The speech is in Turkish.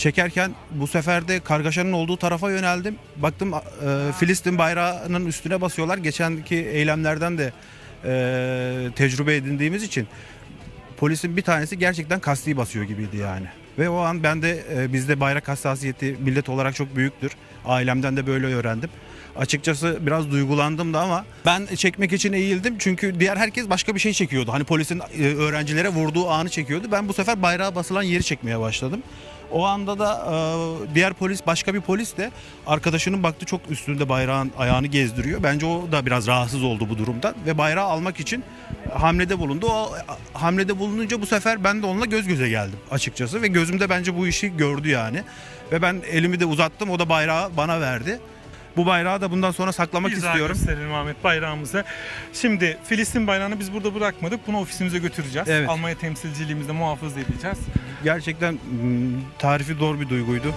Çekerken bu sefer de kargaşanın olduğu tarafa yöneldim. Baktım e, Filistin bayrağının üstüne basıyorlar. Geçenki eylemlerden de e, tecrübe edindiğimiz için polisin bir tanesi gerçekten kasti basıyor gibiydi yani. Ve o an ben de e, bizde bayrak hassasiyeti millet olarak çok büyüktür. Ailemden de böyle öğrendim. Açıkçası biraz duygulandım da ama ben çekmek için eğildim çünkü diğer herkes başka bir şey çekiyordu. Hani polisin e, öğrencilere vurduğu anı çekiyordu. Ben bu sefer bayrağa basılan yeri çekmeye başladım. O anda da e, diğer polis başka bir polis de arkadaşının baktı çok üstünde bayrağın ayağını gezdiriyor. Bence o da biraz rahatsız oldu bu durumdan ve bayrağı almak için hamlede bulundu. O hamlede bulununca bu sefer ben de onunla göz göze geldim açıkçası ve gözümde bence bu işi gördü yani. Ve ben elimi de uzattım o da bayrağı bana verdi. Bu bayrağı da bundan sonra saklamak Biz daha istiyorum. gösterelim Ahmet bayrağımızı. Şimdi Filistin bayrağını biz burada bırakmadık. Bunu ofisimize götüreceğiz. Evet. Almanya temsilciliğimizde muhafaza edeceğiz. Gerçekten mm, tarifi zor bir duyguydu.